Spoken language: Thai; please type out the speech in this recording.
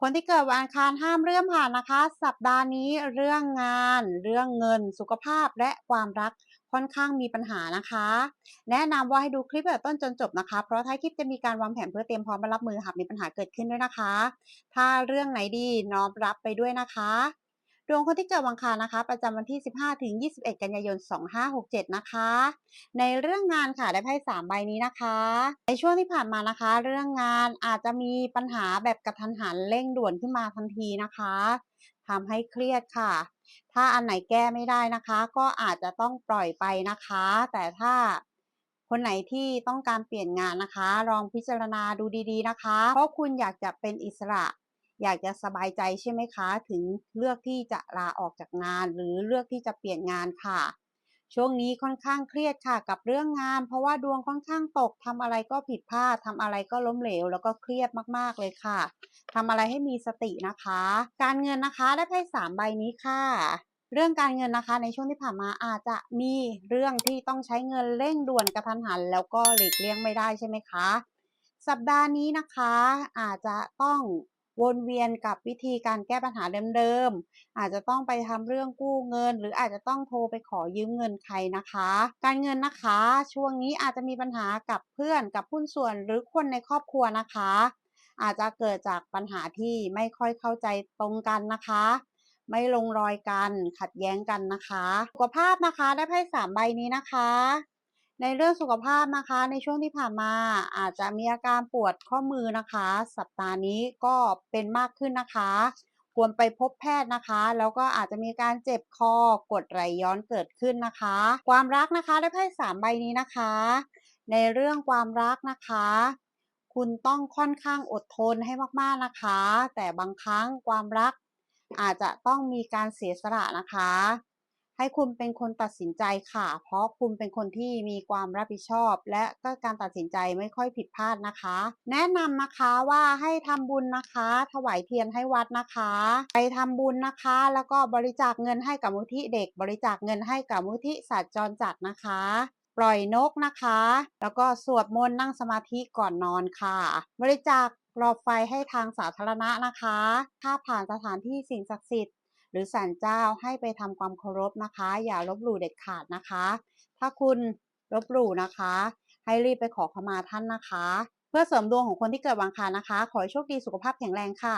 คนที่เกิดวันอังคารห้ามเรื่องผ่านนะคะ สัปดาห์นี้เรื่องงาน เรื่องเงิน สุขภาพและความรักค่อนข้างมีปัญหานะคะ แนะนำว่าให้ดูคลิปแบบต้นจนจบนะคะ เพราะท้ายคลิปจะมีการวางแผนเพื่อเตรียมพร้อมรับมือหากมีปัญหาเกิดขึ้นด้วยนะคะ ถ้าเรื่องไหนดีน้อมรับไปด้วยนะคะ ดวงคนที่เกิดวันอังคารนะคะ ประจำวันที่ 15ถึง21 กันยายน 2567 นะคะ ในเรื่องงานค่ะได้ไพ่สามใบนี้นะคะ ในช่วงที่ผ่านมานะคะ เรื่องงานอาจจะมีปัญหาแบบกระทันหันเร่งด่วนขึ้นมาทันทีนะคะทำให้เครียดค่ะ ถ้าอันไหนแก้ไม่ได้นะคะ ก็อาจจะต้องปล่อยไปนะคะ แต่ถ้าคนไหนที่ต้องการเปลี่ยนงานนะคะ ลองพิจารณาดูดีๆนะคะ เพราะคุณอยากจะเป็นอิสระ อยากจะสบายใจใช่ไหมคะ ถึงเลือกที่จะลาออกจากงาน หรือเลือกที่จะเปลี่ยนงานค่ะ ช่วงนี้ค่อนข้างเครียดค่ะ กับเรื่องงาน เพราะว่าดวงค่อนข้างตกทำอะไรก็ผิดพลาดทำอะไรก็ล้มเหลว แล้วก็เครียดมากๆเลยค่ะทำอะไรให้มีสตินะคะ การเงินนะคะได้ไพ่สามใบนี้ค่ะเรื่องการเงินนะคะในช่วงที่ผ่านมาอาจจะมีเรื่องที่ต้องใช้เงินเร่งด่วนกระทันหัน แล้วก็หลีกเลี่ยงไม่ได้ใช่ไหมคะ สัปดาห์นี้นะคะอาจจะต้อง วนเวียนกับวิธีการแก้ปัญหาเดิมๆ อาจจะต้องไปทำเรื่องกู้เงิน หรืออาจจะต้องโทรไปขอยืมเงินใครนะคะ การเงินนะคะ ช่วงนี้อาจจะมีปัญหากับเพื่อนกับหุ้นส่วนหรือคนในครอบครัวนะคะ อาจจะเกิดจากปัญหาที่ไม่ค่อยเข้าใจตรงกันนะคะ ไม่ลงรอยกันขัดแย้งกันนะคะ สุขภาพนะคะได้ไพ่สามใบนี้นะคะ ในเรื่องสุขภาพนะคะ ในช่วงที่ผ่านมาอาจจะมีอาการปวดข้อมือนะคะ สัปดาห์นี้ก็เป็นมากขึ้นนะคะ ควรไปพบแพทย์นะคะ แล้วก็อาจจะมีการเจ็บคอกดไหลย้อนเกิดขึ้นนะคะ ความรักนะคะได้ไพ่สามใบนี้นะคะ ในเรื่องความรักนะคะ คุณต้องค่อนข้างอดทนให้มากๆนะคะ แต่บางครั้งความรักอาจจะต้องมีการเสียสละนะคะ ให้คุณเป็นคนตัดสินใจค่ะ เพราะคุณเป็นคนที่มีความรับผิดชอบ และก็การตัดสินใจไม่ค่อยผิดพลาดนะคะ แนะนำนะคะว่าให้ทำบุญนะคะ ถวายเทียนให้วัดนะคะ ไปทำบุญนะคะ แล้วก็บริจาคเงินให้กับมูลที่เด็ก บริจาคเงินให้กับมูลที่สัตว์จรจัดนะคะ ปล่อยนกนะคะ แล้วก็สวดมนต์นั่งสมาธิก่อนนอนค่ะ บริจาคหลอดไฟให้ทางสาธารณะนะคะ ถ้าผ่านสถานที่สิ่งศักดิ์สิทธิ์ รือศาลเจ้าให้ไปทำความเคารพนะคะ อย่าลบหลู่เด็ดขาดนะคะ ถ้าคุณลบหลู่นะคะ ให้รีบไปขอขมาท่านนะคะ เพื่อเสริมดวงของคนที่เกิดวันอังคารนะคะ ขอให้โชคดีสุขภาพแข็งแรงค่ะ